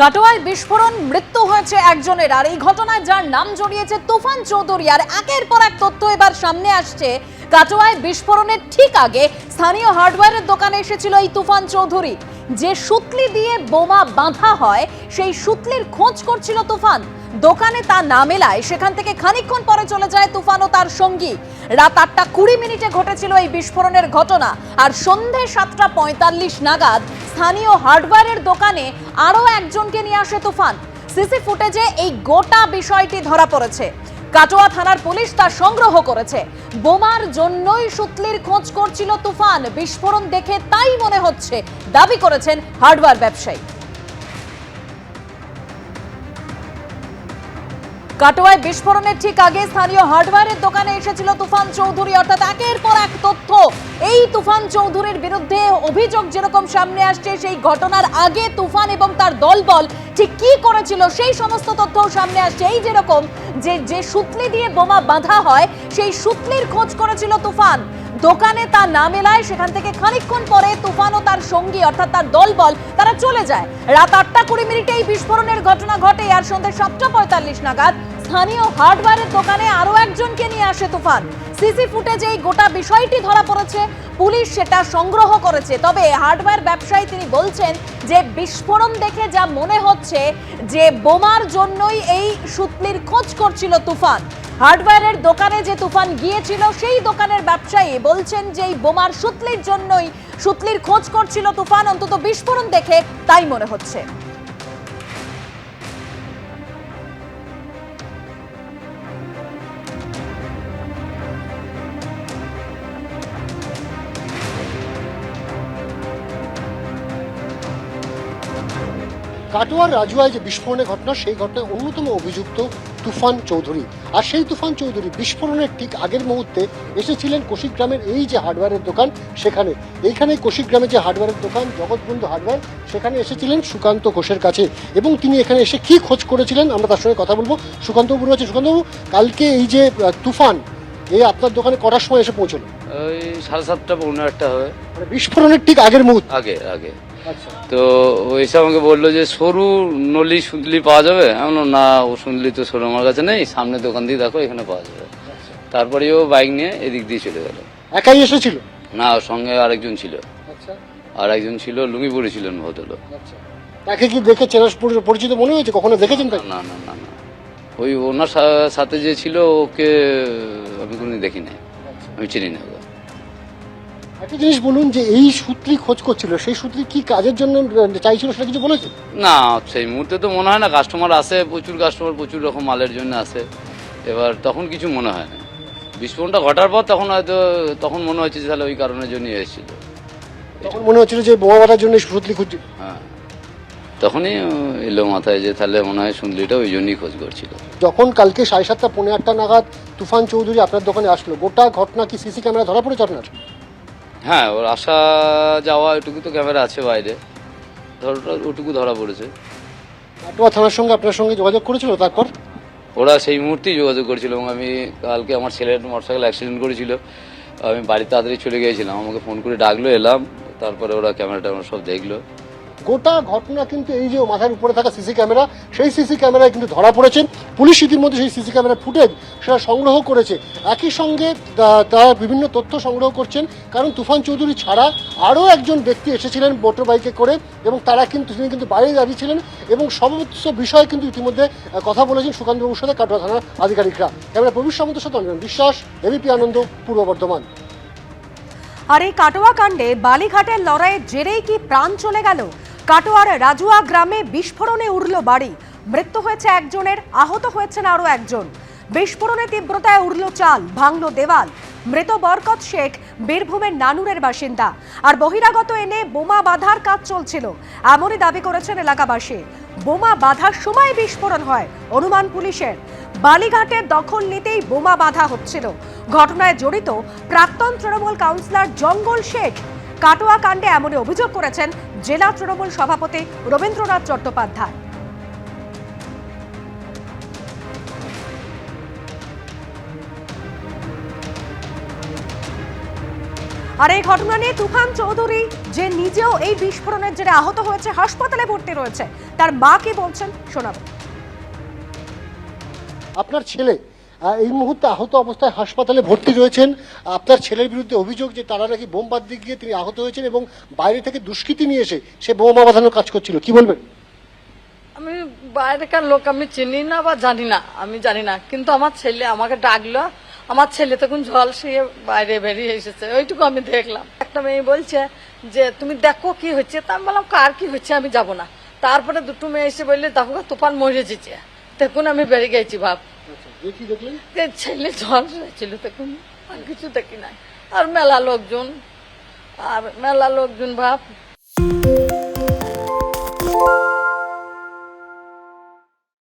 কাটোয়ায় বিস্ফোরণ, মৃত্যু হয়েছে একজনের। আর এই ঘটনায় যার নাম জড়িয়েছে তুফান চৌধুরী। আর একের পর এক তথ্য এবার সামনে আসছে। কাটোয়ায় বিস্ফোরণের ঠিক আগে স্থানীয় হার্ডওয়্যারের দোকানে এসেছিল এই তুফান চৌধুরী। যে সুতলি দিয়ে বোমা বাঁধা হয়, সেই সুতলির খোঁজ করছিল তুফান। দোকানে তা না মেলায় সেখান থেকে খানিকক্ষণ পরে চলে যায় তুফান ও তার সঙ্গী। রাত আটটা কুড়ি মিনিটে ঘটেছিল এই বিস্ফোরণের ঘটনা। আর সন্ধে সাতটা পঁয়তাল্লিশ নাগাদ স্থানীয় হার্ডওয়্যারের দোকানে আরও একজনকে নিয়ে আসে তুফান। সিসি ফুটেজে এই গোটা বিষয়টি ধরা পড়েছে। কাটোয়া থানার পুলিশ তা সংগ্রহ করেছে। বোমার জন্যই সুতলির খোঁজ করছিল তুফান। বিস্ফোরণ দেখে তাই মনে হচ্ছে দাবি করেছেন হার্ডওয়্যার ব্যবসায়ী। কাটোয়ায় বিস্ফোরণের ঠিক আগে স্থানীয় হার্ডওয়্যারের দোকানে এসেছিল তুফান চৌধুরী। অর্থাৎ একের পর এক তথ্য এই তুফান চৌধুরীর বিরুদ্ধে অভিযোগ যেরকম সামনে আসছে, সেই ঘটনার আগে তুফান এবং তার দলবল ঠিক কি করেছিল, সেই সমস্ত তথ্য সামনে আসছে। এই যেরকম যে যে সুতলি দিয়ে বোমা বাঁধা হয়, সেই সুতলির খোঁজ করেছিল তুফান। দোকানে তা না মেলায় সেখান থেকে খানিকক্ষণ পরে তুফান ও তার সঙ্গী, অর্থাৎ তার দলবল, তারা চলে যায়। রাত আটটা কুড়ি মিনিটে এই বিস্ফোরণের ঘটনা ঘটে। আর সন্ধ্যে সাতটা পঁয়তাল্লিশ নাগাদ স্থানীয় হার্ডওয়্যারের দোকানে আরও একজনকে নিয়ে আসে তুফান। সিসি ফুটেজে এই গোটা বিষয়টি ধরা পড়েছে। পুলিশ সেটা সংগ্রহ করেছে। তবে হার্ডওয়্যার ব্যবসায়ী তিনি বলছেন যে বিস্ফোরণ দেখে যা মনে হচ্ছে যে বোমার জন্যই এই সুতলির খোঁজ করছিল তুফান। হার্ডওয়্যারের দোকানে যে তুফান গিয়েছিল, সেই দোকানের ব্যবসায়ী বলছেন যে এই বোমার সুতলির জন্যই সুতলির খোঁজ করছিল তুফান। অন্তত বিস্ফোরণ দেখে তাই মনে হচ্ছে। কাটোয়ার রাজুয়ায় যে বিস্ফোরণের ঘটনা সেই ঘটনায় অন্যতম অভিযুক্ত তুফান চৌধুরী। আর সেই তুফান চৌধুরী বিস্ফোরণের ঠিক আগের মুহূর্তে এসেছিলেন কোশিকগ্রামের এই যে হার্ডওয়্যারের দোকান সেখানে। এইখানে কোশিকগ্রামে যে হার্ডওয়্যারের দোকান জগৎবন্ধু হার্ডওয়্যার সেখানে এসেছিলেন সুকান্ত ঘোষের কাছে। এবং তিনি এখানে এসে কি খোঁজ করেছিলেন আমরা তার সঙ্গে কথা বলব। সুকান্তবাবু রয়েছে। সুকান্তবাবু কালকে এই যে তুফান এই আপনার দোকানে কটার সময় এসে পৌঁছলো? ওই সাড়ে সাতটা পৌনে আটটা হবে মানে বিস্ফোরণের ঠিক আগের মুহূর্তে। আগে আগে। তো ও এসে আমাকে বলল যে সরু নলি সুন্দলি পাওয়া যাবে? বললাম, না ও সুন্দলি তো সরু আমার কাছে নেই সামনে দোকান দিয়ে দেখো এখানে পাওয়া যাবে। তারপরে ও বাইক নিয়ে এদিক দিয়ে চলে গেল। একাই এসেছিল? না ওর সঙ্গে আরেকজন ছিল। আচ্ছা। আর একজন ছিল লুঙ্গি পরেছিলেন ভদ্রলোক। আচ্ছা। তাকে কি দেখে চেনা পরিচিত মনে হয়েছে? কখনো দেখেছেন তাকে? না না না না। ওই ওনার সাথে যে ছিল ওকে আমি কোনোদিন দেখি নাই আমি চিনি না একটা জিনিস বলুন যে এই সূত্রই খোঁজ করছিল সেই সূত্রে কি কাজের জন্য চাইছিল সেটা কিছু বলেছে? না সেই মুহূর্তে তো মনে হয় না কাস্টমার আসে প্রচুর কাস্টমার প্রচুর রকম মালের জন্য আসে। এবার তখন কিছু মনে হয় না। বিস্ফোরণটা ঘটার পর তখন হয়তো তখন মনে হচ্ছে যে তাহলে ওই কারণের জন্য এসেছিল। তখন মনে হচ্ছিল যে বোমা বাঁধার জন্য সূত্রি খুঁজছে হ্যাঁ। তখনই এলো মাথায় যে তাহলে মনে হয় সুন্দরীটা ওই জন্যই খোঁজ করছিল। যখন কালকে সাড়ে সাতটা পনেরো আটটা নাগাদ তুফান চৌধুরী আপনার দোকানে আসলো গোটা ঘটনা কি সিসি ক্যামেরা ধরা পড়েছে আপনার? হ্যাঁ ওর আসা যাওয়া এটুকু তো ক্যামেরা আছে বাইরে। ধর ওটুকু ধরা পড়েছে। কাটোয়া থানার সঙ্গে আপনার সঙ্গে যোগাযোগ করেছিল তারপর? ওরা সেই মুহূর্তেই যোগাযোগ করেছিল এবং আমি কালকে আমার ছেলের মোটরসাইকেল অ্যাক্সিডেন্ট করেছিল। আমি বাড়িতে তাড়াতাড়ি চলে গিয়েছিলাম। আমাকে ফোন করে ডাকলো এলাম। তারপরে ওরা ক্যামেরাটা আমার সব দেখল। গোটা ঘটনা কিন্তু এই যে মাথার উপরে থাকা সিসি ক্যামেরা, সেই সিসি ক্যামেরায় কিন্তু ধরা পড়েছেন। পুলিশ ইতিমধ্যে সেই সিসি ক্যামেরা ফুটেজ সেটা সংগ্রহ করেছে। একই সঙ্গে তারা বিভিন্ন তথ্য সংগ্রহ করছেন। কারণ তুফান চৌধুরী ছাড়া আরও একজন ব্যক্তি এসেছিলেন মোটর বাইকে করে এবং তারা কিন্তু, তিনি কিন্তু বাইরে দাঁড়িয়েছিলেন এবং সমস্ত বিষয়ে কিন্তু ইতিমধ্যে কথা বলেছেন সুকান্তবাবুর সাথে কাটোয়া থানার আধিকারিকরা। ক্যামেরা প্রবীর সামন্তের সাথে অনির্বাণ বিশ্বাস, এবিপি আনন্দ, পূর্ব বর্ধমান। আর এই কাটোয়া কাণ্ডে বালিঘাটের লড়াইয়ের জেরেই কি প্রাণ চলে গেল? কাটোয়ার রাজুয়া গ্রামে বিস্ফোরণে উড়ল বাড়ি। মৃত্যু হয়েছে একজনের, আহত হয়েছেন আরও একজন। বিস্ফোরণে তীব্রতায় উড়ল চাল, ভাঙল দেওয়াল। মৃত বরকত শেখ, বীরভূমের নানুরের বাসিন্দা। আর বহিরাগত এনে বোমা বাঁধার কাজ চলছিল, এমনই দাবি করেছেন এলাকাবাসী। বোমা বাঁধার সময় বিস্ফোরণ হয়, অনুমান পুলিশের। বালিঘাটের দখল নিতেই বোমা বাঁধা হচ্ছিল। ঘটনায় জড়িত প্রাক্তন তৃণমূল কাউন্সিলর জঙ্গল শেখ কাটোয়া কাণ্ডে এমনই অভিযোগ করেছেন জেলা তৃণমূল সভাপতি রবীন্দ্রনাথ চট্টোপাধ্যায়। আর এই ঘটনা নিয়ে তুফান চৌধুরী যে নিজেও এই বিস্ফোরণের জেরে আহত হয়েছে, হাসপাতালে ভর্তি রয়েছে, তার মা কি বলছেন শোনাবো। আপনার ছেলে এই মুহূর্তে আহত অবস্থায় হাসপাতালে ভর্তি রয়েছেন। আপনার ছেলের বিরুদ্ধে অভিযোগ যে তারা নাকি বোম বাদ দিয়ে গিয়ে তিনি আহত হয়েছেন এবং বাইরে থেকে দুষ্কৃতি নিয়ে এসে সে বোমা বাঁধানোর কাজ করছিল। কি বলবেন? আমি বাইরেকার লোক, আমি চিনি না বা জানি না, আমি জানি না। কিন্তু আমার ছেলে আমাকে ডাকলো, আমার ছেলে তখন জল শুয়ে বাইরে বেরিয়ে এসেছে, ওইটুকু আমি দেখলাম। একটা মেয়ে বলছে যে, তুমি দেখো কি হচ্ছে? তা আমি বললাম, কার কি হচ্ছে? আমি যাব না। তারপরে দুটো মেয়ে এসে বললে, দেখো, তুফান মরে যেছে। তখন আমি বেরিয়ে গেছি ভাব। ছেলে জল ছিল তখন আর কিছু দেখি নাই। আর মেলা লোকজন, আর মেলা লোকজন ভাব